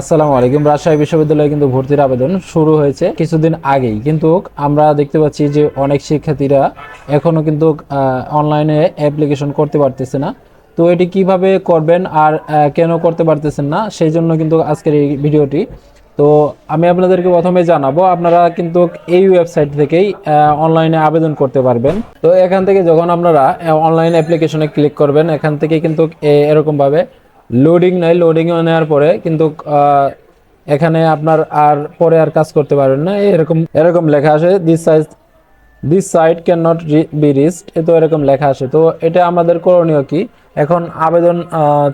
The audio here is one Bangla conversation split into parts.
আসসালামু আলাইকুম। রাজশাহী বিশ্ববিদ্যালয়ে কিন্তু ভর্তির আবেদন শুরু হয়েছে কিছুদিন আগেই। কিন্তু আমরা দেখতে পাচ্ছি যে অনেক শিক্ষার্থীরা এখনও কিন্তু অনলাইনে অ্যাপ্লিকেশন করতে পারতেছে না। তো এটি কীভাবে করবেন আর কেন করতে পারতেছেন না, সেই জন্য কিন্তু আজকের এই ভিডিওটি। তো আমি আপনাদেরকে প্রথমে জানাব, আপনারা কিন্তু এই ওয়েবসাইট থেকেই অনলাইনে আবেদন করতে পারবেন। তো এখান থেকে যখন আপনারা অনলাইন অ্যাপ্লিকেশনে ক্লিক করবেন, এখান থেকে কিন্তু এরকমভাবে লোডিং নেয় লোডিং নেওয়ার পরে কিন্তু এখানে আপনার আর পরে আর কাজ করতে পারবেন না। এরকম এরকম লেখা আসে this size this site can not be wrist তো এরকম লেখা আসে তো এটা আমাদের করণীয় কি? এখন আবেদন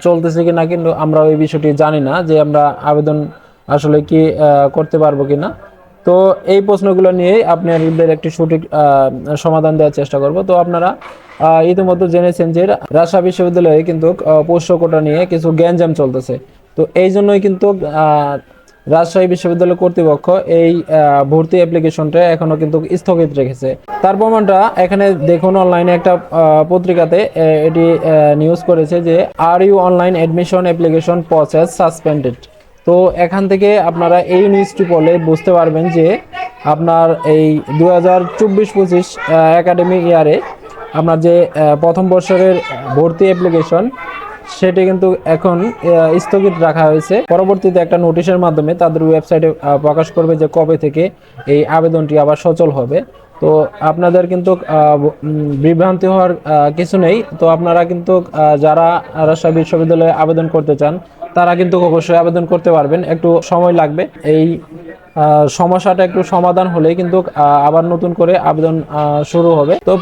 চলতেছে কি না কিন্তু আমরা ওই বিষয়টি জানি না যে আমরা আবেদন আসলে কি করতে পারব কি না তো এই প্রশ্নগুলো নিয়েই আপনাদের একটি সঠিক সমাধান দেওয়ার চেষ্টা করব। তো আপনারা ইতিমধ্যে জেনেছেন যে রাজশাহী বিশ্ববিদ্যালয়ে কিন্তু পোষ্য কোটা নিয়ে কিছু গ্যাঞ্জাম চলতেছে। তো এই জন্যই কিন্তু রাজশাহী বিশ্ববিদ্যালয় কর্তৃপক্ষ এই ভর্তি অ্যাপ্লিকেশনটা এখনও কিন্তু স্থগিত রেখেছে। তার প্রমাণটা এখানে দেখুন, অনলাইনে একটা পত্রিকাতে এটি নিউজ করেছে যে R U online admission application process suspended তো এখান থেকে আপনারা এই নিউজটি পড়লে বুঝতে পারবেন যে, আপনার এই দু হাজার চব্বিশ পঁচিশ একাডেমিক ইয়ারে আপনার যে প্রথম বছরের ভর্তি অ্যাপ্লিকেশন সেটি কিন্তু এখন স্থগিত রাখা হয়েছে। পরবর্তীতে একটা নোটিশের মাধ্যমে তাদের ওয়েবসাইটে প্রকাশ করবে যে কবে থেকে এই আবেদনটি আবার সচল হবে। তো আপনাদের কিন্তু বিভ্রান্তি হওয়ার কিছু নেই। তো আপনারা কিন্তু যারা রাজশাহী বিশ্ববিদ্যালয়ে আবেদন করতে চান, তারা কিন্তু অবশ্যই আবেদন করতে পারবেন। একটু সময় লাগবে। এই সমস্যাটা একটু সমাধান হলে কিন্তু আবার নতুন করে আবেদন শুরু হবে। তো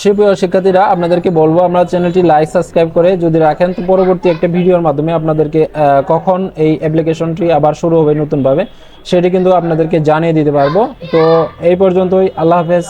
সে শিক্ষার্থীরা, আপনাদেরকে বলব, আমরা চ্যানেলটি লাইক, সাবস্ক্রাইব করে যদি রাখেন, তো পরবর্তী একটা ভিডিওর মাধ্যমে আপনাদেরকে কখন এই অ্যাপ্লিকেশনটি আবার শুরু হবে নতুনভাবে, সেটি কিন্তু আপনাদেরকে জানিয়ে দিতে পারব। তো এই পর্যন্তই, আল্লাহ হাফেজ।